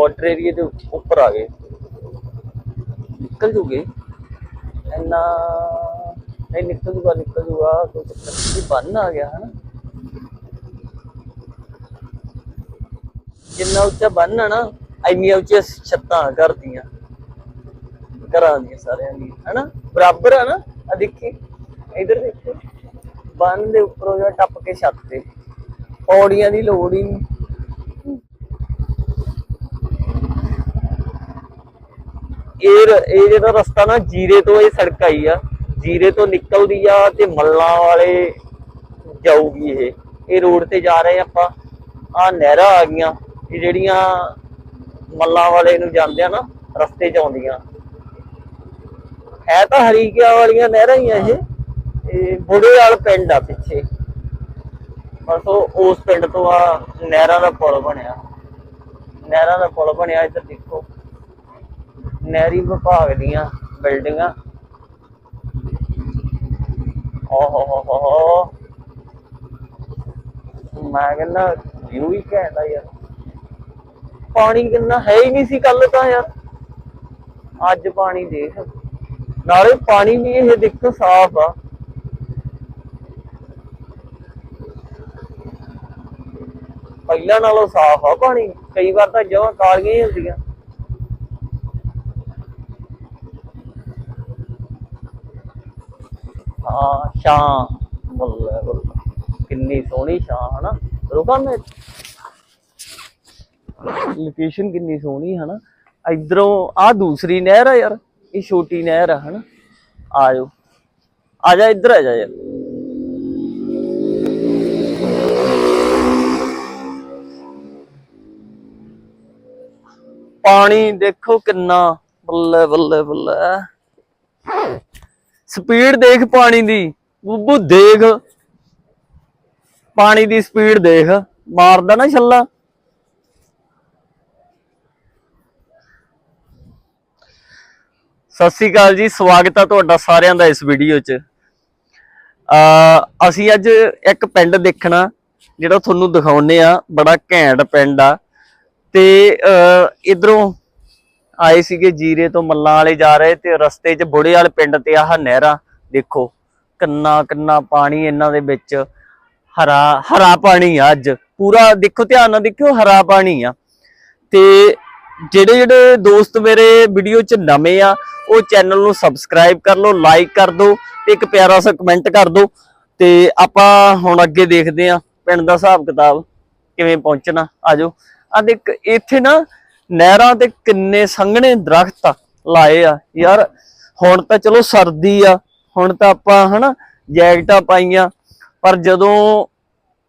Border ਏਰੀਏ ਦੇ ਉੱਪਰ ਆ ਗਏ। ਨਿਕਲ ਜੂਗੇ। ਇੰਨਾ ਨਹੀਂ ਨਿਕਲ ਜੂਗਾ ਨਿਕਲ ਜੂਗਾ ਕੋਈ ਚੱਕਰ ਨਹੀਂ। ਬੰਨ ਆ ਗਿਆ, ਹਨਾ। ਜਿੰਨਾ ਉੱਚਾ ਬੰਨ ਆ ਨਾ, ਇੰਨੀਆਂ ਉੱਚੀਆਂ ਛੱਤਾਂ ਘਰ ਦੀਆਂ ਘਰਾਂ ਦੀਆਂ ਸਾਰਿਆਂ ਦੀ ਹਨਾ। ਬਰਾਬਰ ਆ ਨਾ। ਆ ਦੇਖੀ। ਇਧਰ ਦੇਖੋ। ਬੰਨ ਦੇ ਉੱਪਰੋਂ ਜਿਹੜਾ ਟੱਪ ਕੇ ਛੱਤ ਤੇ। ਪੌੜੀਆਂ ਦੀ ਲੋੜ ਹੀ ਨਹੀਂ। ਇਹ ਰ- ਇਹ ਜਿਹੜਾ ਰਸਤਾ ਨਾ ਜੀਰੇ ਤੋਂ ਇਹ ਸੜਕ ਆਈ ਆ, ਜੀਰੇ ਤੋਂ ਨਿਕਲਦੀ ਆ ਤੇ ਮੱਲਾਂ ਵਾਲੇ ਜਾਊਗੀ ਇਹ। ਇਹ ਰੋਡ ਤੇ ਜਾ ਰਹੇ ਆਪਾਂ। ਆ ਨਹਿਰਾਂ ਆ ਗਈਆਂ, ਇਹ ਜਿਹੜੀਆਂ ਮੱਲਾਂ ਵਾਲੇ ਨੂੰ ਜਾਂਦੇ ਆ ਨਾ, ਰਸਤੇ 'ਚ ਆਉਂਦੀਆਂ। ਹੈ ਤਾਂ ਹਰੀਕਿਆ ਵਾਲੀਆਂ ਨਹਿਰਾਂ ਹੀ ਆ ਇਹ। ਇਹ ਬੁੜੇ ਵਾਲ ਪਿੰਡ ਆ ਪਿੱਛੇ। ਬਸ ਉਸ ਪਿੰਡ ਤੋਂ ਆ ਨਹਿਰਾਂ ਦਾ ਪੁਲ ਬਣਿਆ। ਨਹਿਰਾਂ ਦਾ ਪੁਲ ਬਣਿਆ, ਇੱਧਰ ਦੇਖੋ। ਨਹਿਰੀ ਵਿਭਾਗ ਦੀਆਂ ਬਿਲਡਿੰਗਾਂ। ਓ ਮੈਂ ਕਹਿੰਦਾ ਵਿਊ ਹੀ ਘੈਂਟਾ ਯਾਰ। ਪਾਣੀ ਕਿੰਨਾ ਹੈ ਹੀ ਨਹੀਂ ਸੀ ਕੱਲ ਤਾਂ ਯਾਰ। ਅੱਜ ਪਾਣੀ ਦੇਖ। ਨਾਲੇ ਪਾਣੀ ਵੀ ਇਹ ਦੇਖੋ ਸਾਫ਼ ਆ। ਪਹਿਲਾਂ ਨਾਲੋਂ ਸਾਫ਼ ਆ ਪਾਣੀ। ਕਈ ਵਾਰ ਤਾਂ ਜਮਾਂ ਕਾਲੀਆਂ ਹੀ ਹੁੰਦੀਆਂ। ਹਾਂ ਛਾਂ ਬੱਲੇ ਬੱਲੇ ਕਿੰਨੀ ਸੋਹਣੀ ਛਾਂ ਹਨਾ? ਰੁਕਾਂ ਮੈਂ। ਲੋਕੇਸ਼ਨ ਕਿੰਨੀ ਸੋਹਣੀ, ਹਨਾ? ਇਧਰੋਂ ਆ ਦੂਸਰੀ ਨਹਿਰ ਆ ਯਾਰ, ਇਹ ਛੋਟੀ ਨਹਿਰ ਆ, ਹਨਾ? ਆ ਆ ਜਾ, ਇੱਧਰ ਆ ਜਾ ਯਾਰ। ਪਾਣੀ ਦੇਖੋ ਕਿੰਨਾ, ਬੱਲੇ ਬੱਲੇ ਬੱਲੇ। ਸਪੀਡ ਦੇਖ ਪਾਣੀ ਦੀ। ਬੁੱਬੂ, ਦੇਖ। ਪਾਣੀ ਦੀ ਸਪੀਡ ਦੇਖ। ਮਾਰਦਾ ਨਾ ਛੱਲਾ। ਸਤਿ ਸ੍ਰੀ ਅਕਾਲ ਜੀ, ਸਵਾਗਤ ਆ ਤੁਹਾਡਾ ਸਾਰਿਆਂ ਦਾ ਇਸ ਵੀਡੀਓ 'ਚ। ਅ, ਅਸੀਂ ਅੱਜ ਇੱਕ ਪਿੰਡ ਦੇਖਣਾ, ਜਿਹੜਾ ਤੁਹਾਨੂੰ ਦਿਖਾਉਨੇ ਆ, ਬੜਾ ਘੈਂਟ ਪਿੰਡ ਆ। ਤੇ ਇਧਰੋਂ ਆਏ ਸੀਗੇ ਜੀਰੇ ਤੋਂ ਮੱਲਾਂ ਵਾਲੇ ਜਾ ਰਹੇ ਤੇ ਰਸਤੇ 'ਚ ਬੁੜੇ ਵਾਲੇ ਪਿੰਡ ਤੇ ਆਹ ਨਹਿਰਾਂ, ਦੇਖੋ, ਕਿੰਨਾ ਕਿੰਨਾ ਪਾਣੀ ਇਹਨਾਂ ਦੇ ਵਿੱਚ। ਹਰਾ ਹਰਾ ਪਾਣੀ ਆ ਅੱਜ। ਪੂਰਾ ਦੇਖੋ ਧਿਆਨ ਨਾਲ ਦੇਖਿਓ, ਹਰਾ ਪਾਣੀ ਆ। ਤੇ ਜਿਹੜੇ ਜਿਹੜੇ ਦੋਸਤ ਮੇਰੇ ਵੀਡੀਓ 'ਚ ਨਵੇਂ ਆ, ਉਹ ਚੈਨਲ ਨੂੰ ਸਬਸਕ੍ਰਾਈਬ ਕਰ ਲਓ, ਲਾਈਕ ਕਰ ਦਿਓ ਤੇ ਇੱਕ ਪਿਆਰਾ ਸਾ ਕਮੈਂਟ ਕਰ ਦਿਓ। ਤੇ ਆਪਾਂ ਹੁਣ ਅੱਗੇ ਦੇਖਦੇ ਆ ਪਿੰਡ ਦਾ ਹਿਸਾਬ ਕਿਤਾਬ ਕਿਵੇਂ ਪਹੁੰਚਣਾ। ਆਜੋ ਆ ਦੇਖ, ਇੱਥੇ ਨਾ ਨਹਿਰਾਂ ਤੇ ਕਿੰਨੇ ਸੰਘਣੇ ਦਰਖਤ ਲਾਏ ਆ। ਯਾਰ, ਹੁਣ ਤਾਂ ਚਲੋ ਸਰਦੀ ਆ, ਹੁਣ ਤਾਂ ਆਪਾਂ ਹਨਾ ਜੈਕਟਾਂ ਪਾਈਆਂ, ਪਰ ਜਦੋਂ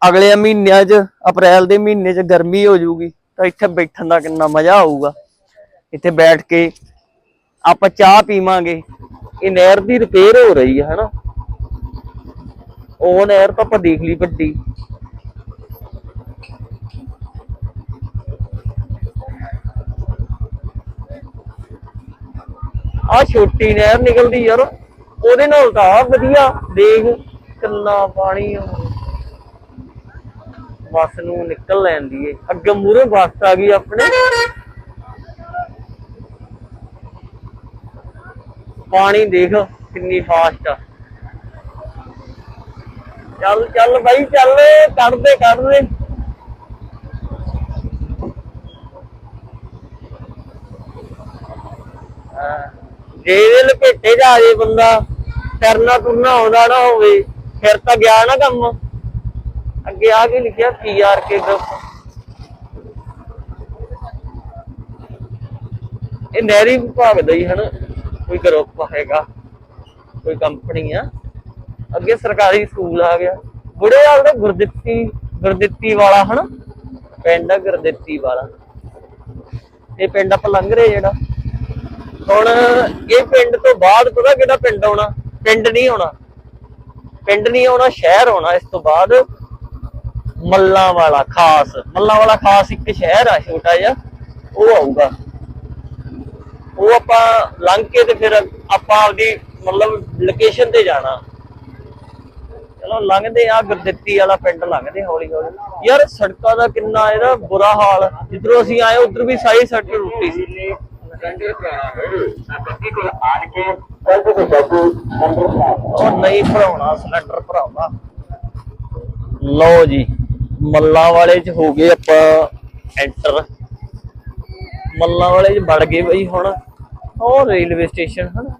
ਅਗਲੇ ਮਹੀਨਿਆਂ 'ਚ, ਅਪ੍ਰੈਲ ਦੇ ਮਹੀਨੇ 'ਚ ਗਰਮੀ ਹੋ ਜਾਊਗੀ, ਤਾਂ ਇੱਥੇ ਬੈਠਣ ਦਾ ਕਿੰਨਾ ਮਜ਼ਾ ਆਊਗਾ। ਇੱਥੇ ਬੈਠ ਕੇ ਆਪਾਂ ਚਾਹ ਪੀਵਾਂਗੇ। ਇਹ ਨਹਿਰ ਦੀ ਰਿਪੇਅਰ ਹੋ ਰਹੀ ਹੈ ਹਨਾ। ਉਹ ਨਹਿਰ ਤਾਂ ਆਪਾਂ ਦੇਖ ਲਈ ਵੱਡੀ। ਆ ਛੋਟੀ ਨਹਿਰ ਨਿਕਲਦੀ ਯਾਰ ਉਹਦੇ ਨਾਲ ਤਾਂ ਆਹ ਵਧੀਆ ਦੇਖ ਕਿੰਨਾ ਪਾਣੀ ਆ। ਬੱਸ ਨੂੰ ਨਿਕਲ ਲੈਂਦੀ ਏ ਅੱਗੇ ਮੂਰੇ ਬੱਸ ਆ ਗਈ ਆਪਣੇ। ਪਾਣੀ ਦੇਖ ਕਿੰਨੀ ਫਾਸਟ ਆ। ਚੱਲ ਚੱਲ ਬਾਈ ਚੱਲ ਕੱਢਦੇ ਕੱਢਦੇ। ਹਾਂ, ਜੇ ਇਹਦੇ ਲਪੇਟੇ ਜਾ ਜੇ ਬੰਦਾ ਕਰਨਾ ਤੁਰਨਾ ਆਉਂਦਾ ਨਾ ਹੋਵੇ, ਫਿਰ ਤਾਂ ਗਿਆ ਨਾ ਕੰਮ। ਅੱਗੇ ਆ ਕੇ ਲਿਖਿਆ ਪੀਆਰ ਗਰੁੱਪ ਇਹ ਨਹਿਰੀ ਵਿਭਾਗ ਦਾ ਹੀ ਹਨ, ਕੋਈ ਗਰੁੱਪ ਹੈਗਾ, ਕੋਈ ਕੰਪਨੀ ਆ। ਅੱਗੇ ਸਰਕਾਰੀ ਸਕੂਲ ਆ ਗਿਆ। ਬੁੜੇ ਵਾਲ ਦਾ ਗੁਰਦਿੱਤੀ ਗੁਰਦਿੱਤੀ ਵਾਲਾ ਹਨਾ, ਪਿੰਡ ਆ ਗੁਰਦਿੱਤੀ ਵਾਲਾ। ਇਹ ਪਿੰਡ ਆਪਾਂ ਲੰਘ ਰਹੇ ਜਿਹੜਾ। ਹੁਣ ਇਹ ਪਿੰਡ ਤੋਂ ਬਾਅਦ ਪਤਾ ਕਿਹੜਾ ਪਿੰਡ ਆਉਣਾ? ਪਿੰਡ ਨਹੀਂ ਆਉਣਾ। ਪਿੰਡ ਨਹੀਂ ਆਉਣਾ, ਸ਼ਹਿਰ ਆਉਣਾ ਇਸ ਤੋਂ ਬਾਅਦ। ਮੱਲਾਂ ਵਾਲਾ ਖਾਸ। ਮੱਲਾਂ ਵਾਲਾ ਖਾਸ ਇੱਕ ਸ਼ਹਿਰ ਆ, ਛੋਟਾ ਜਿਹਾ। ਉਹ ਆਊਗਾ। ਉਹ ਆਪਾਂ ਲੰਘ ਕੇ ਤੇ ਫਿਰ ਆਪਾਂ ਆਪਦੀ ਮਤਲਬ ਲੋਕੇਸ਼ਨ ਤੇ ਜਾਣਾ। ਚਲੋ ਲੰਘਦੇ ਆ ਗੁਰਦਿੱਤੀ ਵਾਲਾ ਪਿੰਡ ਲੰਘਦੇ ਹੌਲੀ ਹੌਲੀ। ਯਾਰ ਸੜਕਾਂ ਦਾ ਕਿੰਨਾ ਇਹਦਾ ਬੁਰਾ ਹਾਲ। ਜਿੱਧਰੋਂ ਅਸੀਂ ਆਏ, ਉਧਰ ਵੀ ਸਾਰੀ ਸੜਕ ਟੁੱਟੀ ਸੀ। ਉਹ ਨਹੀਂ ਭਰਾਉਣਾ, ਸਿਲੰਡਰ ਭਰਾਉਣਾ। ਲਓ ਜੀ, ਮੱਲਾ ਵਾਲੇ ਚ ਹੋ ਗਏ ਆਪਾਂ ਐਂਟਰ ਮੱਲਾ ਵਾਲੇ ਚ ਵੜ ਗਏ ਬਈ ਹੁਣ। ਉਹ ਰੇਲਵੇ ਸਟੇਸ਼ਨ, ਹਨ?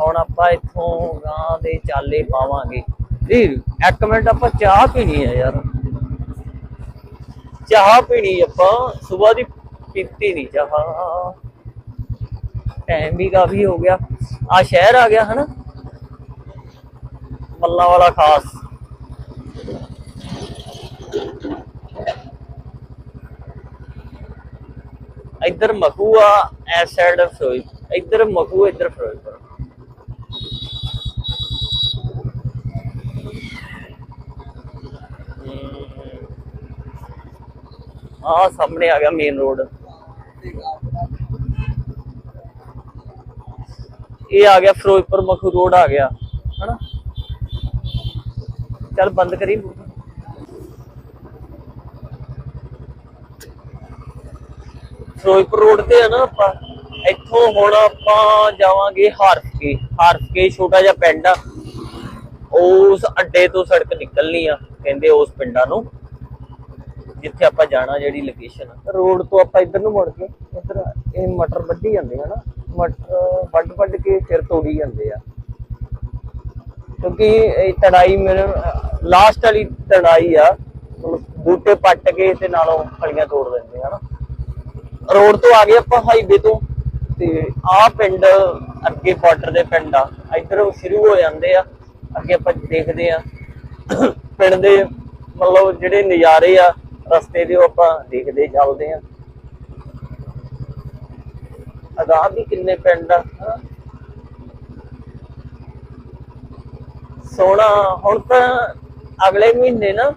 ਹੁਣ ਆਪਾਂ ਇੱਥੋਂ ਗਾਂ ਦੇ ਚਾਲੇ ਪਾਵਾਂਗੇ। ਜੀ, ਇੱਕ ਮਿੰਟ ਆਪਾਂ ਚਾਹ ਪੀਣੀ ਹੈ ਯਾਰ। ਚਾਹ ਪੀਣੀ ਆਪਾਂ ਸਵੇਰ ਦੀ ਪੀਤੀ ਨਹੀਂ ਚਾਹ। ਟਾਈਮ ਵੀ ਕਾਫੀ ਹੋ ਗਿਆ। ਆ ਸ਼ਹਿਰ ਆ ਗਿਆ, ਹਨਾ? ਮੱਲਾ ਵਾਲਾ ਖਾਸ। ਇੱਧਰ ਮਖੂ ਆ ਐਸ ਸਾਈਡ ਫਰੋਈ ਇੱਧਰ ਮਖੂ, ਇੱਧਰ ਫਿਰੋਜ਼ਪੁਰ ਆ ਸਾਹਮਣੇ ਆ ਗਿਆ ਮੇਨ ਰੋਡ ਇਹ ਆ ਗਿਆ ਫਿਰੋਜ਼ਪੁਰ ਮਖੂ ਰੋਡ ਆ ਗਿਆ। ਹਨਾ? ਚੱਲ ਬੰਦ ਕਰੀ। ਫਿਰੋਜ਼ਪੁਰ ਰੋਡ ਤੇ ਆ ਨਾ ਆਪਾਂ ਇੱਥੋਂ ਹੁਣ ਆਪਾਂ ਜਾਵਾਂਗੇ ਹਰਫਕੇ। ਹਰਫਕੇ ਛੋਟਾ ਜਿਹਾ ਪਿੰਡ ਆ। ਉਸ ਅੱਡੇ ਤੋਂ ਸੜਕ ਨਿਕਲਣੀ ਆ ਕਹਿੰਦੇ ਉਸ ਪਿੰਡਾਂ ਨੂੰ। ਜਿੱਥੇ ਆਪਾਂ ਜਾਣਾ, ਜਿਹੜੀ ਲੋਕੇਸ਼ਨ ਰੋਡ ਤੋਂ ਆਪਾਂ ਇੱਧਰ ਨੂੰ ਮੁੜ ਕੇ, ਇੱਧਰ ਇਹ ਮਟਰ ਵੱਢੀ ਜਾਂਦੇ ਹਨਾ ਮਟਰ ਵੱਢ ਵੱਢ ਕੇ ਫਿਰ ਤੋੜੀ ਜਾਂਦੇ ਆ। ਕਿਉਂਕਿ ਇਹ ਤੜਾਈ ਮੇਰੇ ਲਾਸਟ ਵਾਲੀ ਤੜਾਈ ਆ ਬੂਟੇ ਪੱਟ ਕੇ ਤੇ ਨਾਲੋਂ ਫਲੀਆਂ ਤੋੜ ਦਿੰਦੇ ਹਨਾ ਰੋਡ ਤੋਂ ਆ ਗਏ ਆਪਾਂ ਹਾਈਵੇ ਤੋਂ, ਤੇ ਆਹ ਪਿੰਡ ਅੱਗੇ ਬਾਰਡਰ ਦੇ ਪਿੰਡ ਆ, ਇੱਧਰ ਸ਼ੁਰੂ ਹੋ ਜਾਂਦੇ ਆ, ਅੱਗੇ ਆਪਾਂ ਦੇਖਦੇ ਆ। ਪਿੰਡ ਦੇ ਮਤਲਬ ਜਿਹੜੇ ਨਜ਼ਾਰੇ ਆ ਰਸਤੇ ਦੇ ਉਹ ਆਪਾਂ ਦੇਖਦੇ ਚੱਲਦੇ ਆ ਅਗਾਹ ਵੀ ਕਿੰਨੇ ਪਿੰਡ ਆ ਹਨਾ। ਸੋਹਣਾ ਹੁਣ ਤਾਂ ਅਗਲੇ ਮਹੀਨੇ ਨਾ,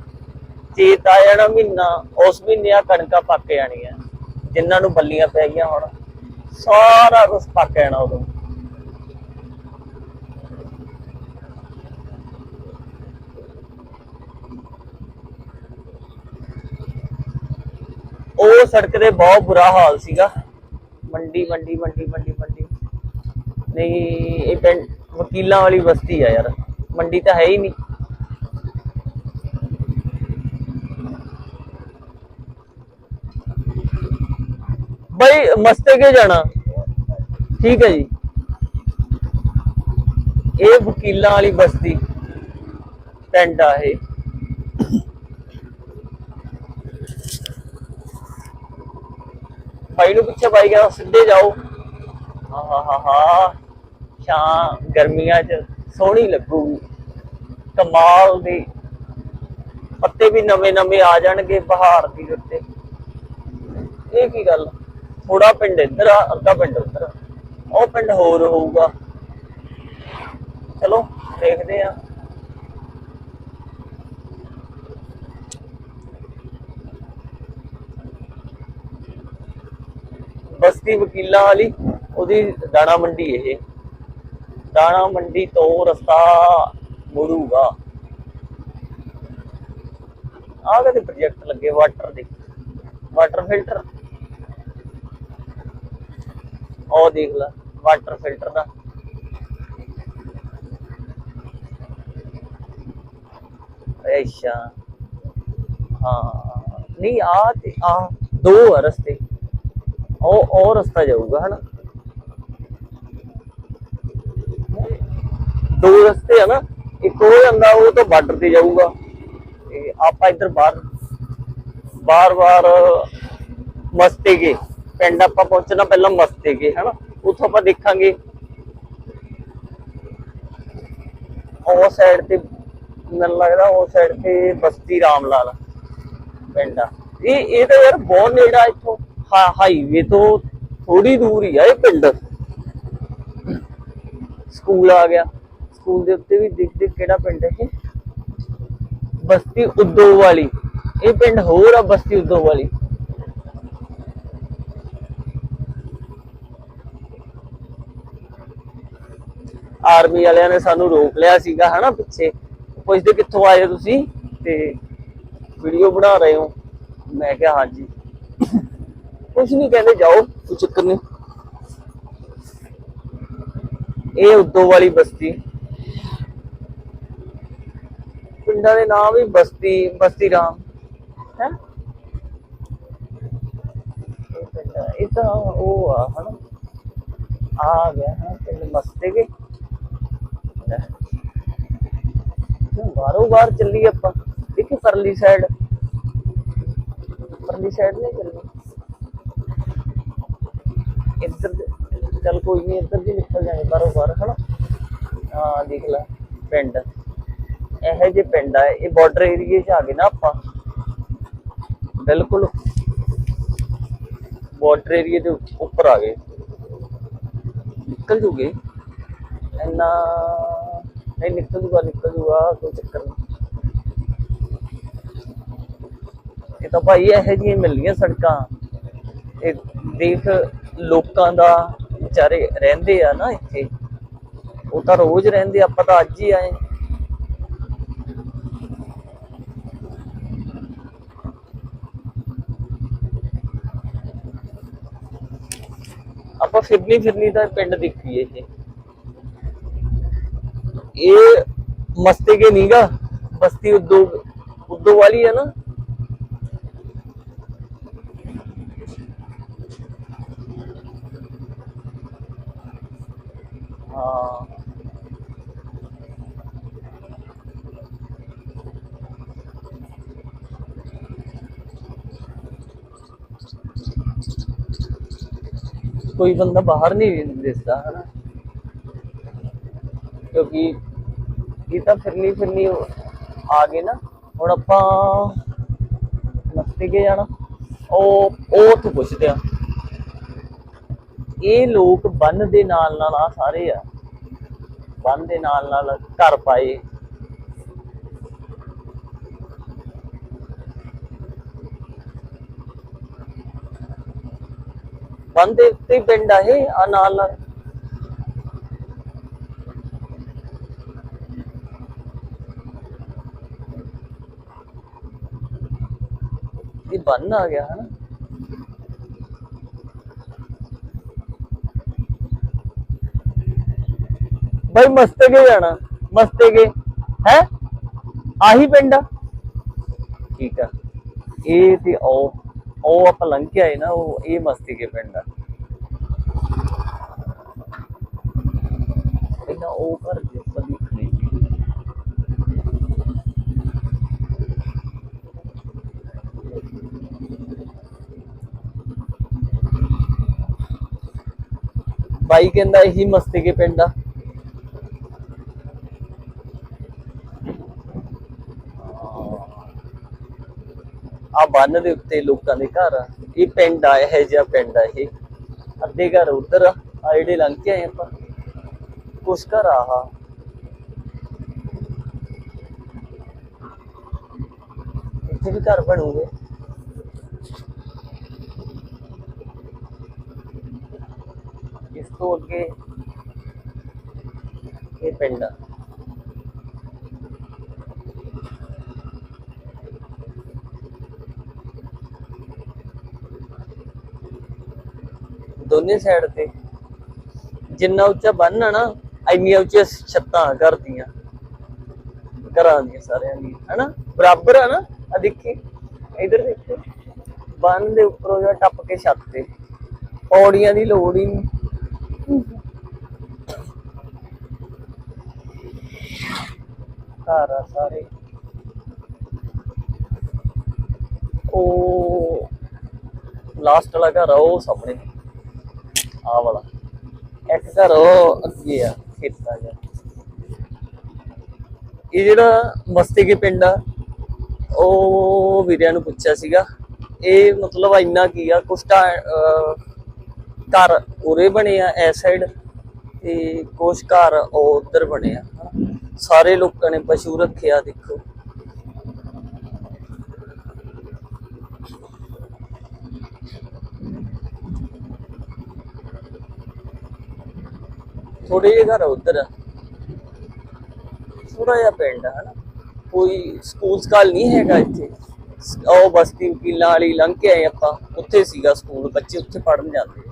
ਚੇਤ ਆ ਜਾਣਾ ਮਹੀਨਾ, ਉਸ ਮਹੀਨੇ ਆ ਕਣਕਾਂ ਪੱਕ ਜਾਣੀਆਂ, ਜਿਨ੍ਹਾਂ ਨੂੰ ਬੱਲੀਆਂ ਪੈ ਗਈਆਂ ਹੁਣ। ਸਾਰਾ ਕੁਝ ਪੱਕ ਜਾਣਾ ਉਦੋਂ। ਉਹ ਸੜਕ ਦੇ ਬਹੁਤ ਬੁਰਾ ਹਾਲ ਸੀਗਾ। ਮੰਡੀ ਮੰਡੀ ਮੰਡੀ ਮੰਡੀ ਮੰਡੀ। ਨਹੀਂ, ਇਹ ਪਿੰਡ ਵਕੀਲਾਂ ਵਾਲੀ ਬਸਤੀ ਆ ਯਾਰ। ਮੰਡੀ ਤਾਂ ਹੈ ਹੀ ਨਹੀਂ। ਬਈ, ਮਸਤੇ ਕੇ ਜਾਣਾ? ਠੀਕ ਹੈ ਜੀ। ਇਹ ਵਕੀਲਾਂ ਵਾਲੀ ਬਸਤੀ, ਪਿੰਡ ਆ ਇਹ। ਭਾਈ ਨੂੰ ਪਿੱਛੇ ਬਾਈ ਗਿਆ ਸਿੱਧੇ ਜਾਓ। ਹਾਂ ਹਾਂ ਹਾਂ ਹਾਂ। ਗਰਮੀਆਂ 'ਚ ਸੋਹਣੀ ਲੱਗੂਗੀ। ਕਮਾਲ ਦੀ। ਪੱਤੇ ਵੀ ਨਵੇਂ ਨਵੇਂ ਆ ਜਾਣਗੇ ਬਹਾਰ ਦੀ ਉੱਤੇ। ਇਹ ਕੀ ਗੱਲ? ਥੋੜਾ ਪਿੰਡ ਇੱਧਰ ਆ, ਅੱਧਾ ਪਿੰਡ ਉੱਧਰ ਆ। ਉਹ ਪਿੰਡ ਹੋਰ ਹੋਊਗਾ। ਚਲੋ, ਦੇਖਦੇ ਆ। ਬਸਤੀ ਵਕੀਲਾਂ ਵਾਲੀ, ਉਹਦੀ ਦਾਣਾ ਮੰਡੀ ਇਹ। ਦਾਣਾ ਮੰਡੀ ਤੋਂ ਰਸਤਾ ਮੁੜੂਗਾ। ਆਹ ਕਦੇ ਪ੍ਰੋਜੈਕਟ ਲੱਗੇ ਵਾਟਰ ਦੇ? ਵਾਟਰ ਫਿਲਟਰ ਉਹ ਦੇਖ ਲੈ ਵਾਟਰ ਫਿਲਟਰ ਦਾ। ਅੱਛਾ। ਹਾਂ, ਨਹੀਂ ਆ ਤੇ ਆ ਦੋ ਆ ਰਸਤੇ। ਉਹ ਉਹ ਰਸਤਾ ਜਾਊਗਾ, ਹਨਾ? ਦੋ ਰਸਤੇ ਆ ਨਾ, ਇੱਕ ਉਹ ਜਾਂਦਾ, ਉਹ ਤੋਂ ਬਾਰਡਰ ਤੇ ਜਾਊਗਾ। ਤੇ ਆਪਾਂ ਇੱਧਰ ਬਾਹਰ ਬਾਰ ਬਾਰ ਮਸਤੇਗੇ। ਪਿੰਡ ਆਪਾਂ ਪਹੁੰਚਣਾ ਪਹਿਲਾਂ ਮਸਤੇਗੇ, ਹਨਾ? ਉੱਥੋਂ ਆਪਾਂ ਦੇਖਾਂਗੇ। ਉਹ ਸਾਈਡ ਤੇ, ਮੈਨੂੰ ਲੱਗਦਾ ਉਹ ਸਾਈਡ ਤੇ ਬਸਤੀ ਰਾਮ ਲਾਲ ਪਿੰਡ ਆ। ਇਹ ਇਹ ਤਾਂ ਯਾਰ ਬਹੁਤ ਨੇੜਾ ਇੱਥੋਂ। ਹਾਈਵੇ ਤੋਂ ਥੋੜੀ ਦੂਰ ਹੀ ਆ ਇਹ ਪਿੰਡ। ਸਕੂਲ ਆ ਗਿਆ। ਸਕੂਲ ਦੇ ਉੱਤੇ ਵੀ ਦੇਖ ਦੇਖ ਕਿਹੜਾ ਪਿੰਡ ਹੈ ਇਹ। ਬਸਤੀ ਉਦੋਂ ਵਾਲੀ ਇਹ ਪਿੰਡ ਹੋਰ ਆ ਬਸਤੀ ਉਦੋਂ ਵਾਲੀ ਆਰਮੀ ਵਾਲਿਆਂ ਨੇ ਸਾਨੂੰ ਰੋਕ ਲਿਆ ਸੀਗਾ, ਹਨਾ, ਪਿੱਛੇ। ਪੁੱਛਦੇ ਕਿੱਥੋਂ ਆਏ ਹੋ ਤੁਸੀਂ? ਤੇ ਵੀਡੀਓ ਬਣਾ ਰਹੇ ਹੋ। ਮੈਂ ਕਿਹਾ, ਹਾਂਜੀ। ਕੁਝ ਨਹੀਂ ਕਹਿੰਦੇ ਜਾਓ, ਕੋਈ ਚੱਕਰ ਨਹੀਂ। ਇਹ ਉਦੋਂ ਵਾਲੀ ਬਸਤੀ। ਪਿੰਡਾਂ ਦੇ ਨਾਮ ਵੀ ਬਸਤੀ ਬਸਤੀ ਰਾਮ ਹੈ? ਇਹ ਤਾਂ ਉਹ ਆ, ਹਨਾ? ਆ ਗਿਆ ਹੈ ਪਿੰਡ ਮਸਤੇ ਕੇ। ਲੈ। ਕਿਉਂ ਬਾਰੋ ਬਾਰ ਚੱਲੀ ਆਪਾਂ? ਦੇਖੀ ਪਰਲੀ ਸਾਈਡ ਪਰਲੀ ਸਾਈਡ ਨਹੀਂ ਚੱਲੀ ਇੱਧਰ ਚੱਲ ਕੋਈ ਨਹੀਂ ਇੱਧਰ ਦੀ ਨਿਕਲ ਜਾਏ ਬਾਰੋ ਬਾਹਰ, ਹਨਾ? ਹਾਂ, ਦੇਖ ਲੈ, ਪਿੰਡ। ਇਹੋ ਜਿਹੇ ਪਿੰਡ ਆ, ਇਹ ਬਾਰਡਰ ਏਰੀਏ 'ਚ ਆ ਗਏ ਨਾ ਆਪਾਂ। ਬਿਲਕੁਲ ਬਾਰਡਰ ਏਰੀਏ ਦੇ ਉੱਪਰ ਆ ਗਏ। ਨਿਕਲ ਜੂਗੇ। ਇੰਨਾ ਨਹੀਂ ਨਿਕਲ ਜੂਗਾ ਨਿਕਲ ਜੂਗਾ, ਕੋਈ ਚੱਕਰ ਨਹੀਂ ਇਹ ਤਾਂ ਭਾਈ ਇਹੋ ਜਿਹੀਆਂ ਮਿਲਦੀਆਂ ਸੜਕਾਂ। ਇਹ ਦੇਖ ਲੋਕਾਂ ਦਾ ਵਿਚਾਰੇ ਰਹਿੰਦੇ ਆ ਨਾ ਇੱਥੇ। ਉਹ ਤਾਂ ਰੋਜ਼ ਰਹਿੰਦੇ, ਆਪਾਂ ਤਾਂ ਅੱਜ ਹੀ ਆਏ। ਆਪਾਂ ਫਿਰਨੀ ਫਿਰਨੀ ਦਾ ਪਿੰਡ ਦੇਖੀਏ ਇਹ। ਇਹ ਮਸਤੇ ਕੇ ਨੀਗਾ, ਬਸਤੀ ਉਦੋਂ ਉਦੋਂ ਵਾਲੀ ਹੈ ਨਾ। ਹਾਂ ਕੋਈ ਬੰਦਾ ਬਾਹਰ ਨਹੀਂ ਦਿਸਦਾ, ਹਨਾ? ਕਿਉਂਕਿ ਇਹ ਤਾਂ ਫਿਰਨੀ ਫਿਰਨੀ ਆ ਗਏ ਨਾ। ਹੁਣ ਆਪਾਂ ਮਸਤੀ ਕੇ ਜਾਣਾ। ਉਹ ਉਹ ਤੋਂ ਪੁੱਛਦੇ ਆ। ਇਹ ਲੋਕ ਬੰਨ ਦੇ ਨਾਲ ਨਾਲ ਆ ਸਾਰੇ ਆ। ਬੰਨ ਦੇ ਨਾਲ ਨਾਲ ਘਰ ਪਾਏ। ਬੰਦੇ ਪਿੰਡ ਆ ਆ ਨਾਲ ਨਾਲ। ਇਹ ਬੰਨ ਆ ਗਿਆ ਹਨਾ। ਭਾਈ ਮਸਤੇ ਕੇ ਜਾਣਾ, ਮਸਤੇ ਕੇ। ਹੈ? ਆਹੀ ਪਿੰਡ ਆ। ਠੀਕ ਆ। ਇਹ ਤੇ ਉਹ ਉਹ ਆਪਾਂ ਲੰਘ ਕੇ ਆਏ ਨਾ, ਉਹ ਇਹ ਮਸਤੀ ਕੇ ਪਿੰਡ ਆ। ਇਹਨਾਂ ਉਹ ਘਰ ਦੇ ਆਪਾਂ ਦੇਖਣੇ ਬਾਈ ਕਹਿੰਦਾ ਇਹੀ ਮਸਤੀ ਕੇ ਪਿੰਡ ਆ ਆ ਬੰਨ ਦੇ ਉੱਤੇ ਲੋਕਾਂ ਦੇ ਘਰ ਆ। ਇਹ ਪਿੰਡ ਆ, ਇਹ ਜਿਹਾ ਪਿੰਡ ਆ ਇਹ। ਅੱਧੇ ਘਰ ਉਧਰ ਆ ਆਹ ਜਿਹੜੇ ਲੰਘ ਕੇ ਆਏ ਆਪਾਂ। ਕੁਛ ਘਰ ਆ ਆਹ। ਇੱਥੇ ਵੀ ਘਰ ਬਣੂਗੇ। ਇਸ ਤੋਂ ਅੱਗੇ ਇਹ ਪਿੰਡ ਆ। ਦੋਨੇ ਸਾਈਡ ਤੇ। ਜਿੰਨਾ ਉੱਚਾ ਬੰਨ ਆ ਨਾ, ਇੰਨੀਆਂ ਉੱਚੀਆਂ ਛੱਤਾਂ ਘਰ ਦੀਆਂ ਘਰਾਂ ਦੀਆਂ ਸਾਰਿਆਂ ਦੀ ਹਨਾ? ਬਰਾਬਰ ਆ ਨਾ? ਆ ਦੇਖੀ, ਇਧਰ ਦੇਖੋ। ਬੰਨ ਦੇ ਉੱਪਰੋਂ ਜਾਂ ਟੱਪ ਕੇ ਛੱਤ ਤੇ। ਪੌੜੀਆਂ ਦੀ ਲੋੜ ਹੀ ਨਹੀਂ। ਘਰ ਆ ਸਾਰੇ। ਉਹ ਲਾਸਟ ਵਾਲਾ ਘਰ ਆ, ਉਹ ਸਾਹਮਣੇ। ਆਹ ਵਾਲਾ। ਇੱਕ ਘਰ ਉਹ ਅੱਗੇ ਆ, ਖੇਤਾਂ ਜਿਹਾ ਇਹ ਜਿਹੜਾ ਮਸਤੇ ਕੇ ਪਿੰਡ ਆ, ਉਹ ਵੀਰਿਆਂ ਨੂੰ ਪੁੱਛਿਆ ਸੀਗਾ, ਇਹ ਮਤਲਬ ਇੰਨਾ ਕੀ ਆ, ਕੁਛ ਤਾਂ ਘਰ ਉਰੇ ਬਣੇ ਆ ਐ ਸਾਈਡ ਤੇ ਕੁਛ ਘਰ ਉਹ ਉਧਰ ਬਣੇ ਆ। ਸਾਰੇ ਲੋਕਾਂ ਨੇ ਪਸ਼ੂ ਰੱਖਿਆ, ਦੇਖੋ। ਥੋੜੇ ਜਿਹੇ ਘਰ ਉਧਰ। ਥੋੜਾ ਜਿਹਾ ਪਿੰਡ ਹੈ ਹਨਾ। ਕੋਈ ਸਕੂਲ ਸਕਾਲ ਨਹੀਂ ਹੈਗਾ ਇੱਥੇ। ਉਹ ਬਸਤੀ ਵਕੀਲਾਂ ਵਾਲੀ ਲੰਘ ਕੇ ਆਏ ਆਪਾਂ। ਉੱਥੇ ਸੀਗਾ ਸਕੂਲ ਬੱਚੇ ਉੱਥੇ ਪੜਨ ਜਾਂਦੇ ਆ।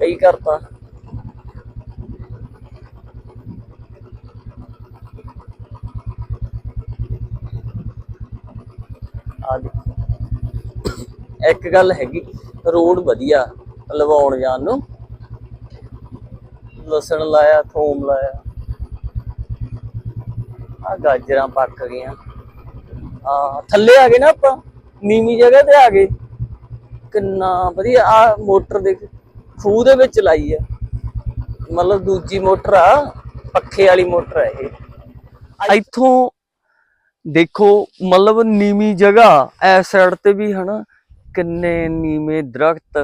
ਕਈ ਕਰਤਾ ਆ ਦੇਖੋ। ਇੱਕ ਗੱਲ ਹੈਗੀ। ਰੋਡ ਵਧੀਆ ਲਵਾਉਣ ਜਾਣ ਨੂੰ। ਲਸਣ ਲਾਇਆ, ਥੋਮ ਲਾਇਆ। ਆ ਗਾਜਰਾਂ ਪੱਕ ਗਈਆਂ। ਆ ਥੱਲੇ ਆ ਗਏ ਨਾ ਆਪਾਂ, ਨੀਵੀਂ ਜਗ੍ਹਾ ਤੇ ਆ ਗਏ। ਕਿੰਨਾ ਵਧੀਆ, ਆ ਮੋਟਰ ਦੇਖ, ਖੂਹ ਦੇ ਵਿੱਚ ਲਾਈ ਆ। ਮਤਲਬ ਦੂਜੀ ਮੋਟਰ ਆ, ਪੱਖੇ ਵਾਲੀ ਮੋਟਰ ਆ ਇਹ। ਇੱਥੋਂ ਦੇਖੋ, ਮਤਲਬ ਨੀਵੀਂ ਜਗ੍ਹਾ ਐਸ ਸਾਈਡ ਤੇ ਵੀ ਹਨਾ ਕਿੰਨੇ ਨੀਵੇਂ ਦਰਖਤ।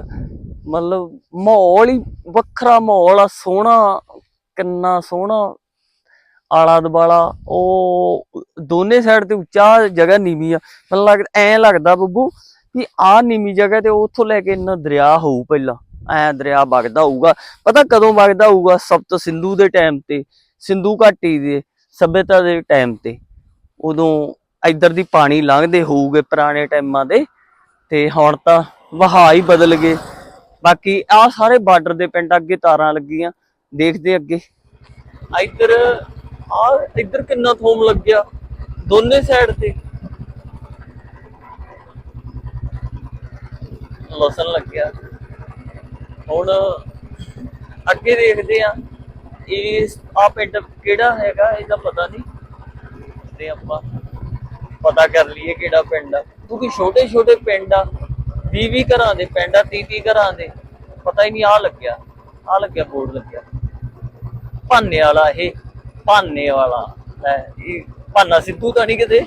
ਮਤਲਬ ਮਾਹੌਲ ਹੀ ਵੱਖਰਾ ਮਾਹੌਲ ਆ, ਸੋਹਣਾ, ਕਿੰਨਾ ਸੋਹਣਾ। ਆਲਾ ਦਬਾਲਾ ਉਹ ਦੋਨੇ ਸਾਈਡ ਤੇ ਉੱਚਾ ਜਗ੍ਹਾ ਨੀਵੀਂ ਆ। ਮੈਨੂੰ ਲੱਗਦਾ ਐ ਲੱਗਦਾ ਬੱਬੂ ਵੀ ਆ ਨੀਵੀਂ ਜਗ੍ਹਾ ਤੇ ਉੱਥੋਂ ਲੈ ਕੇ ਇੰਨਾ ਦਰਿਆ ਹੋਊ ਪਹਿਲਾਂ। ਐ ਦਰਿਆ ਵਗਦਾ ਹੋਊਗਾ। ਪਤਾ ਕਦੋਂ ਵਗਦਾ ਹੋਊਗਾ? ਸਪਤ ਸਿੰਧੂ ਦੇ ਟਾਈਮ ਤੇ, ਸਿੰਧੂ ਘਾਟੀ ਦੇ ਸਭਿਅਤਾ ਦੇ ਟਾਈਮ ਤੇ। ਉਦੋਂ ਇੱਧਰ ਦੀ ਪਾਣੀ ਲੰਘਦੇ ਹੋਊਗੇ ਪੁਰਾਣੇ ਟਾਈਮਾਂ ਦੇ। ਤੇ ਹੁਣ ਤਾਂ ਵਹਾ ਹੀ ਬਦਲ ਗਏ। ਬਾਕੀ ਆ ਸਾਰੇ ਬਾਰਡਰ ਦੇ ਪਿੰਡ ਅੱਗੇ ਤਾਰਾਂ ਲੱਗੀਆਂ, ਦੇਖਦੇ ਅੱਗੇ। ਇੱਧਰ ਆ ਇੱਧਰ ਕਿੰਨਾ ਥੋਮ ਲੱਗਿਆ, ਦੋਨੇ ਸਾਈਡ ਤੇ। ਲਸਣ ਲੱਗਿਆ। ਹੁਣ ਅੱਗੇ ਦੇਖਦੇ ਆ ਇਹ ਆ ਪਿੰਡ ਕਿਹੜਾ ਹੈਗਾ, ਇਹਦਾ ਪਤਾ ਨਹੀਂ। ਤੇ ਆਪਾਂ ਪਤਾ ਕਰ ਲਈਏ ਕਿਹੜਾ ਪਿੰਡ ਆ। ਕਿਉਂਕਿ ਛੋਟੇ ਛੋਟੇ ਪਿੰਡ ਆ 20 20 ਘਰਾਂ ਦੇ ਪਿੰਡ ਆ 30 30 ਘਰਾਂ ਦੇ, ਪਤਾ ਹੀ ਨਹੀਂ ਆ ਲੱਗਿਆ ਆ ਲੱਗਿਆ ਬੋਰਡ ਲੱਗਿਆ। ਭਾਨੇ ਵਾਲਾ ਇਹ, ਭਾਨੇ ਵਾਲਾ, ਲੈ, ਇਹ ਭਾਨਾ ਸਿੱਧੂ ਤਾਂ ਨਹੀਂ ਕਿਤੇ?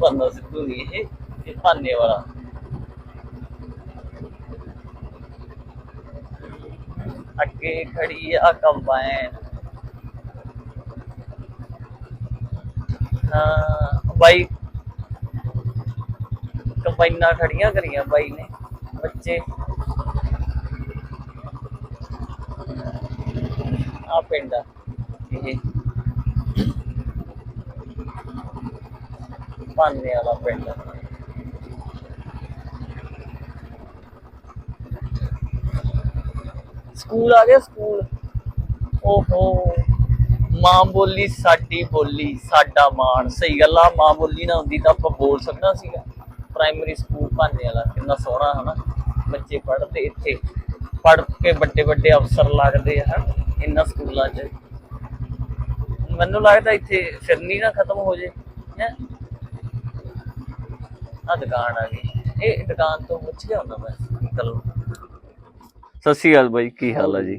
ਭਾਨਾ ਸਿੱਧੂ ਨਹੀਂ ਇਹ ਇਹ ਭਾਨੇ ਵਾਲਾ। ਅੱਗੇ ਖੜੀ ਆ ਕੰਬਾਈਨ। ਬਾਈ ਕੰਬਾਈਨਾਂ ਖੜੀਆਂ ਕਰੀਆਂ ਬਾਈ ਨੇ, ਬੱਚੇ। ਆ ਪਿੰਡ ਆ ਇਹ। ਪਾਨੇ ਵਾਲਾ ਪਿੰਡ। ਆ। ਸਕੂਲ ਆ ਗਿਆ ਸਕੂਲ। ਓਹੋ। ਮਾਂ ਬੋਲੀ ਸਾਡੀ ਬੋਲੀ, ਸਾਡਾ ਮਾਣ। ਸਹੀ ਗੱਲ ਆ, ਮਾਂ ਬੋਲੀ ਨਾ ਹੁੰਦੀ ਤਾਂ ਆਪਾਂ ਬੋਲ ਸਕਣਾ ਸੀਗਾ। ਪ੍ਰਾਇਮਰੀ ਸਕੂਲ ਭਾਨੇ ਵਾਲਾ, ਕਿੰਨਾ ਸੋਹਣਾ, ਹਨਾ? ਬੱਚੇ ਪੜ੍ਹਦੇ ਇੱਥੇ। ਪੜ੍ਹ ਕੇ ਵੱਡੇ ਵੱਡੇ ਅਫਸਰ ਲੱਗਦੇ ਆ ਇਹਨਾਂ ਸਕੂਲਾਂ 'ਚ। ਮੈਨੂੰ ਲੱਗਦਾ ਇੱਥੇ ਫਿਰਨੀ ਨਾ ਖਤਮ ਹੋ ਜੇ, ਹੈ? ਆ ਦੁਕਾਨ ਆ ਗਈ। ਇਹ ਦੁਕਾਨ ਤੋਂ ਪੁੱਛ ਗਿਆ ਹੁੰਦਾ ਮੈਂ। ਅੰਕਲ ਸਤਿ ਸ਼੍ਰੀ ਅਕਾਲ ਬਾਈ, ਕੀ ਹਾਲ ਆ ਜੀ?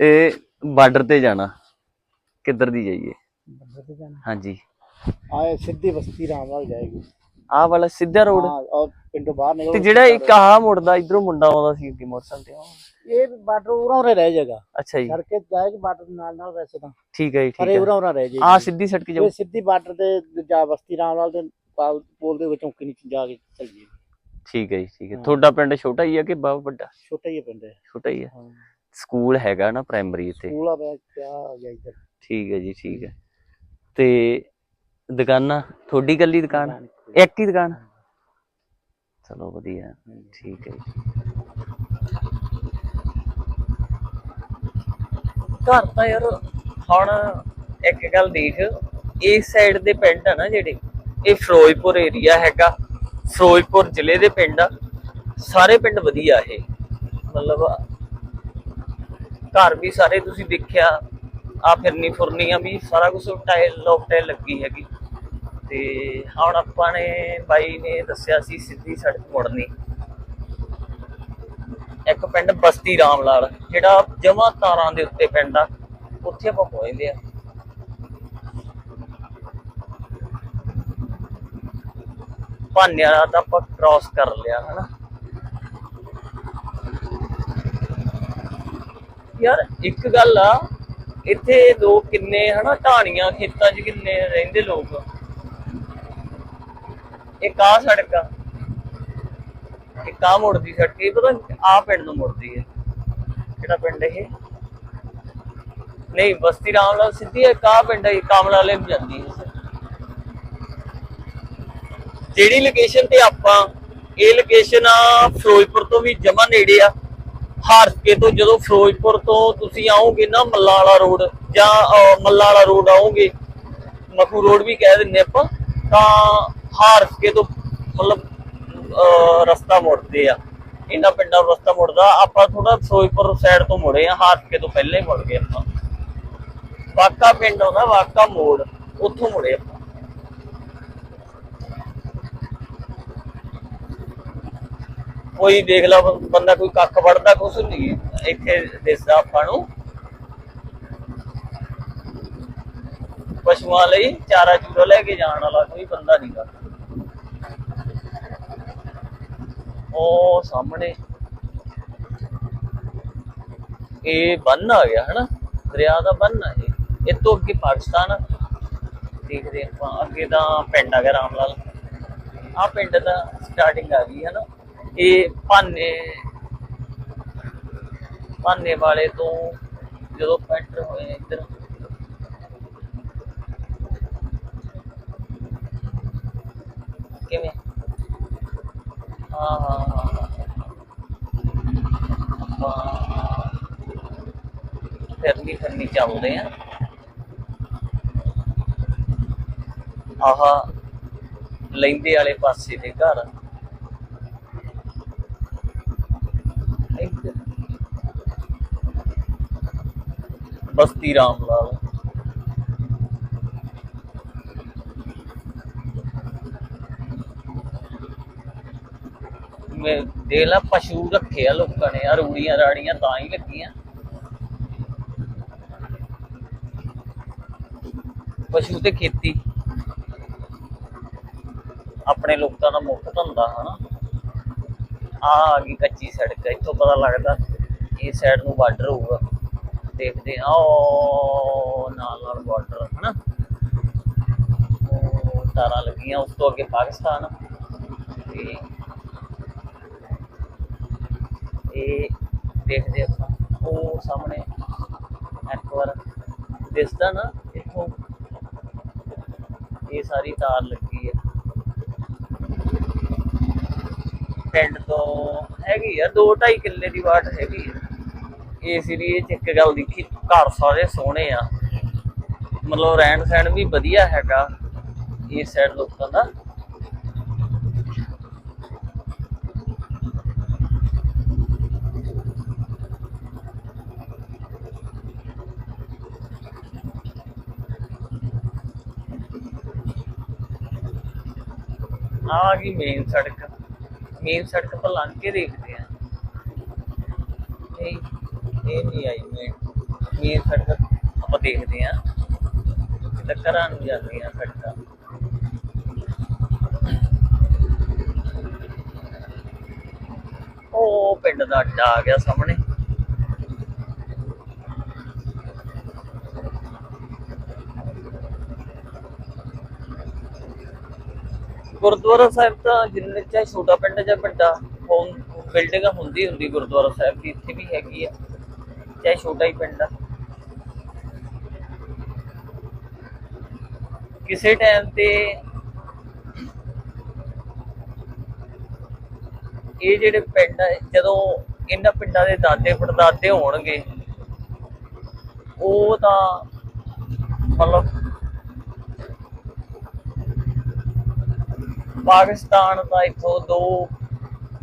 ਇਹ ਬਾਰਡਰ ਤੇ ਜਾਣਾ। ਕਿੱਧਰ ਦੀ ਜਾਈਏ? ਹਾਂਜੀ। ਆਏ ਸਿੱਧੀ ਬਸਤੀ ਰਾਮਵਾਲ ਜਾਏਗੀ। ਆਹ ਵਾਲਾ ਸਿੱਧਾ ਰੋਡ ਹਾਂ ਔਰ ਪਿੰਡੋਂ ਬਾਹਰ ਨਿਕਲ। ਤੇ ਜਿਹੜਾ ਇੱਕ ਆਹ ਮੁੜਦਾ ਇਧਰੋਂ ਮੁੰਡਾ ਆਉਂਦਾ ਸੀ ਅੱਗੇ ਮੋਟਰਸਾਈਕਲ ਤੇ ਉਹ। ਇਹ ਬਾਰਡਰ ਉਰਾਂ ਉਰੇ ਰਹਿ ਜਾਏਗਾ। ਅੱਛਾ ਜੀ। ਸੜਕੇ ਜਾਏਗੀ ਬਾਰਡਰ ਨਾਲ ਨਾਲ ਵੈਸੇ ਤਾਂ। ਠੀਕ ਹੈ ਜੀ ਪਰ ਇਹ ਹੈ। ਉਰਾਂ ਉਰਾਂ ਰਹਿ ਜਾਏਗੀ। ਆਹ ਸਿੱਧੀ ਸੜਕ ਜਾਓ ਇਹ ਸਿੱਧੀ ਬਾਰਡਰ ਤੇ ਜਾ ਬਸਤੀ ਰਾਮਵਾਲ ਦੇ ਪਾਲ- ਪੁਲ ਦੇ ਵਿੱਚੋਂ ਕਿ ਨਹੀਂ ਜਾ ਕੇ ਚੱਲ ਜੀ ਠੀਕ ਹੈ ਜੀ ਠੀਕ ਹੈ। ਹਾਂ। ਤੁਹਾਡਾ ਪਿੰਡ ਛੋਟਾ ਹੀ ਹੈ ਕਿ ਬਹੁਤ ਵੱਡਾ? ਛੋਟਾ ਹੀ ਹੈ ਪਿੰਡ ਹੈ ਛੋਟਾ ਹੀ ਹੈ ਹਾਂ। ਸਕੂਲ ਹੈਗਾ ਨਾ ਪ੍ਰਾਇਮਰੀ ਇੱਥੇ। ਸਕੂਲ ਆ ਬੈ ਕਿਆ ਆ ਗਿਆ ਇੱਧਰ। ਠੀਕ ਹੈ ਜੀ ਠੀਕ ਹੈ। ਤੇ ਦੁਕਾਨਾਂ ਤੁਹਾਡੀ ਇਕੱਲੀ ਦੁਕਾਨ? ਇੱਕ ਹੀ। ਦੁਕਾਨ? ਚਲੋ ਵਧੀਆ ਠੀਕ ਹੈ ਘਰ ਤਾਂ ਯਾਰ ਹੁਣ ਇੱਕ ਗੱਲ ਦੇਖ ਇਸ ਸਾਈਡ ਦੇ ਪਿੰਡ ਆ ਨਾ ਜਿਹੜੇ ਇਹ ਫਿਰੋਜ਼ਪੁਰ ਏਰੀਆ ਹੈਗਾ ਫਿਰੋਜ਼ਪੁਰ ਜ਼ਿਲ੍ਹੇ ਦੇ ਪਿੰਡ ਆ ਸਾਰੇ ਪਿੰਡ ਵਧੀਆ ਇਹ। ਮਤਲਬ ਘਰ ਵੀ ਸਾਰੇ ਤੁਸੀਂ ਦੇਖਿਆ ਆ ਫਿਰਨੀ ਆ ਵੀ, ਸਾਰਾ ਕੁਝ ਟਾਇਲ, ਲੋਕ ਟਾਇਲ ਲੱਗੀ ਹੈਗੀ। ਤੇ ਹੁਣ ਆਪਾਂ ਨੇ ਬਾਈ ਨੇ ਦੱਸਿਆ ਸੀ ਸਿੱਧੀ ਸੜਕ ਮੁੜਨੀ। ਇੱਕ ਪਿੰਡ ਬਸਤੀ ਰਾਮ ਲਾਲ ਜਿਹੜਾ ਜਮਾ ਤਾਰਾਂ ਦੇ ਉੱਤੇ ਪਿੰਡ ਆ, ਉੱਥੇ ਆਪਾਂ ਪਹੁੰਚਦੇ ਆ। ਭਾਨਿਆਂ ਦਾ ਆਪਾਂ ਕ੍ਰਾਸ ਕਰ ਲਿਆ, ਹਨਾ। ਯਾਰ, ਇੱਕ ਗੱਲ ਆ ਇੱਥੇ ਲੋਕ ਕਿੰਨੇ ਹਨਾ, ਢਾਣੀਆਂ ਖੇਤਾਂ 'ਚ ਕਿੰਨੇ ਰਹਿੰਦੇ ਲੋਕ। ਇੱਕ ਆਹ ਸੜਕ ਆ। ਇੱਕ ਆ ਮੁੜਦੀ ਸੜਕ, ਇਹ ਪਤਾ ਆ ਪਿੰਡ ਨੂੰ ਮੁੜਦੀ ਹੈ। ਕਿਹੜਾ ਪਿੰਡ ਇਹ? ਨਹੀਂ, ਬਸਤੀ ਰਾਮ ਲਾਲ ਸਿੱਧੀ ਹੈ ਕਾ ਪਿੰਡ ਹੈ ਕਾਮਲਾ ਵਾਲੇ ਨੂੰ ਜਾਂਦੀ ਹੈ। ਜਿਹੜੀ ਲੋਕੇਸ਼ਨ ਤੇ ਆਪਾਂ, ਇਹ ਲੋਕੇਸ਼ਨ ਆ ਫਿਰੋਜ਼ਪੁਰ ਤੋਂ ਵੀ ਜਮਾ ਨੇੜੇ ਆ। ਹਾਰਕੇ ਤੋਂ ਜਦੋਂ ਫਿਰੋਜ਼ਪੁਰ ਤੋਂ ਤੁਸੀਂ ਆਓਗੇ ਨਾ ਮੱਲਾ ਵਾਲਾ ਰੋਡ ਜਾਂ ਅਹ, ਵਾਲਾ ਰੋਡ ਆਓਗੇ ਮਖੂ ਰੋਡ ਵੀ ਕਹਿ ਦਿੰਦੇ ਆਪਾਂ ਤਾਂ ਹਾਰਸਕੇ ਤੋਂ ਮਤਲਬ ਅਹ, ਰਸਤਾ ਮੁੜਦੇ ਆ। ਇਹਨਾਂ ਪਿੰਡਾਂ ਨੂੰ ਰਸਤਾ ਮੁੜਦਾ। ਆਪਾਂ ਥੋੜਾ ਫਿਰੋਜ਼ਪੁਰ ਸਾਈਡ ਤੋਂ ਮੁੜੇ ਆ ਹਾਰਕੇ ਤੋਂ ਪਹਿਲਾਂ ਹੀ ਮੁੜ ਗਏ ਆਪਾਂ। ਵਾਕਾ ਪਿੰਡ ਆਉਂਦਾ ਵਾਕਾ ਮੋੜ ਉੱਥੋਂ ਮੁੜੇ ਆਪਾਂ। ਕੋਈ ਦੇਖ ਲਾ, ਬੰਦਾ ਕੋਈ ਕੱਖ ਵੜਦਾ ਕੁਛ ਨਹੀਂ ਇੱਥੇ ਦਿਸਦਾ ਆਪਾਂ ਨੂੰ। ਪਸ਼ੂਆਂ ਲਈ ਚਾਰਾ ਚੂਰਾ ਲੈ ਕੇ ਜਾਣ ਵਾਲਾ ਕੋਈ ਬੰਦਾ ਨਹੀਂਗਾ ਉਹ ਸਾਹਮਣੇ ਇਹ ਬੰਨ ਆ ਗਿਆ, ਹਨਾ? ਦਰਿਆ ਦਾ ਬੰਨ ਆ ਇਹ। ਤੋਂ ਅੱਗੇ ਪਾਕਿਸਤਾਨ ਆ। ਦੇਖਦੇ ਆਪਾਂ ਅੱਗੇ ਤਾਂ ਪਿੰਡ ਆ ਗਿਆ ਰਾਮਲਾਲ। ਆ ਪਿੰਡ ਦਾ ਸਟਾਰਟਿੰਗ ਆ ਗਈ, ਹਨਾ? ਇਹ ਭਾਨੇ ਭਾਨੇ ਵਾਲੇ ਤੋਂ ਜਦੋਂ ਪੈਂਟਰ ਹੋਏ ਇੱਧਰ। ਕਿਵੇਂ? ਹਾਂ ਹਾਂ ਹਾਂ ਹਾਂ। ਫਿਰਨੀ ਫਿਰਨੀ ਚਾਹੁੰਦੇ ਆ। ਆਹ ਲੈਂਦੇ ਵਾਲੇ ਪਾਸੇ ਦੇ ਘਰ। ਬਸਤੀ ਰਾਮ ਲਾਲ। ਮੈਂ ਦੇਖ ਲਾ, ਪਸ਼ੂ ਰੱਖੇ ਆ ਲੋਕਾਂ ਨੇ ਆ ਰੂੜੀਆਂ ਰਾੜੀਆਂ ਤਾਂ ਹੀ ਲੱਗੀਆਂ। ਪਸ਼ੂ ਤੇ ਖੇਤੀ। ਆਪਣੇ ਲੋਕਾਂ ਦਾ ਮੁੱਖ ਧੰਦਾ, ਹਨਾ। ਆ ਆ ਗਈ ਕੱਚੀ ਸੜਕ, ਇੱਥੋਂ ਪਤਾ ਲੱਗਦਾ ਇਹ ਸਾਈਡ ਨੂੰ ਬਾਰਡਰ ਹੋਊਗਾ। ਦੇਖਦੇ ਆ ਉਹ ਨਾਲ ਨਾਲ ਬਾਰਡਰ ਹਨਾ? ਉਹ ਤਾਰਾਂ ਲੱਗੀਆਂ ਉਸ ਤੋਂ ਅੱਗੇ ਪਾਕਿਸਤਾਨ। ਤੇ ਇਹ ਦੇਖਦੇ ਆਪਾਂ। ਉਹ ਸਾਹਮਣੇ ਇੱਕ ਵਾਰ ਦਿਸਦਾ ਨਾ ਇੱਥੋਂ। ਇਹ ਸਾਰੀ ਤਾਰ ਲੱਗੀ ਹੈ। ਪਿੰਡ ਤੋਂ ਹੈਗੀ ਆ 2.5 ਕਿੱਲੇ ਦੀ ਵਾਟ ਹੈਗੀ ਆ। ਇਹ ਏਰੀਏ ਚ ਇੱਕ ਗੱਲ ਦੇਖੀ, ਘਰ ਸਾਰੇ ਸੋਹਣੇ ਆ। ਮਤਲਬ ਰਹਿਣ ਸਹਿਣ ਵੀ ਵਧੀਆ ਹੈਗਾ ਇਸ ਸਾਈਡ ਲੋਕਾਂ ਦਾ। ਆ ਗਈ ਮੇਨ ਸੜਕ। ਮੇਨ ਸੜਕ ਪਰ ਲੰਘ ਕੇ ਦੇਖਦੇ ਆ। ਇਹ ਇਹ ਨਹੀਂ ਆਈ ਮੇਨ ਮੇਨ ਸੜਕ ਆਪਾਂ ਦੇਖਦੇ ਆ ਤੇ ਘਰਾਂ ਨੂੰ ਜਾਂਦੀਆਂ ਸੜਕਾਂ ਉਹ ਪਿੰਡ ਦਾ ਅੱਡਾ ਆ ਗਿਆ ਸਾਹਮਣੇ। ਗੁਰਦੁਆਰਾ ਸਾਹਿਬ ਤਾਂ ਜਿੰਨੇ ਚਾਹੇ ਛੋਟਾ ਪਿੰਡ ਜਾਂ ਵੱਡਾ ਹੋਮ ਬਿਲਡਿੰਗ ਹੁੰਦੀ ਹੁੰਦੀ ਗੁਰਦੁਆਰਾ ਸਾਹਿਬ ਦੀ, ਇੱਥੇ ਵੀ ਹੈਗੀ ਆ। ਚਾਹੇ ਛੋਟਾ ਹੀ ਪਿੰਡ ਆ। ਕਿਸੇ ਟਾਈਮ ਤੇ ਇਹ ਜਿਹੜੇ ਪਿੰਡ ਆ, ਜਦੋਂ ਇਹਨਾਂ ਪਿੰਡਾਂ ਦੇ ਦਾਦੇ ਪੜਦਾਦੇ ਹੋਣਗੇ, ਉਹ ਤਾਂ ਮਤਲਬ ਪਾਕਿਸਤਾਨ ਦਾ ਇੱਥੋਂ ਦੋ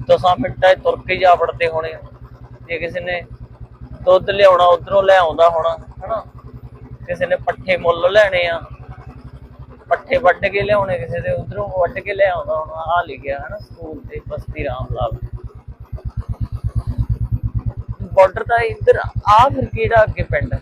ਦਸਾਂ ਮਿੰਟਾਂ 'ਚ ਤੁਰ ਕੇ ਜਾ ਵੜਦੇ ਹੋਣੇ ਜੇ ਕਿਸੇ ਨੇ ਦੁੱਧ ਲਿਆਉਣਾ, ਉਧਰੋਂ ਲੈ ਆਉਂਦਾ ਹੋਣਾ, ਹਨਾ? ਕਿਸੇ ਨੇ ਪੱਠੇ ਮੁੱਲ ਲੈਣੇ ਆ। ਪੱਠੇ ਵੱਢ ਕੇ ਲਿਆਉਣੇ, ਕਿਸੇ ਦੇ ਉਧਰੋਂ ਵੱਢ ਕੇ ਲੈ ਆਉਂਦਾ ਹੋਣਾ ਆ ਲਿਖਿਆ ਹਨਾ? ਸਕੂਲ ਤੇ ਬਸਤੀ ਰਾਮ ਲਾਲ। ਬਾਰਡਰ ਤਾਂ ਇੱਧਰ ਆ ਫਿਰ ਕਿਹੜਾ ਅੱਗੇ ਪਿੰਡ?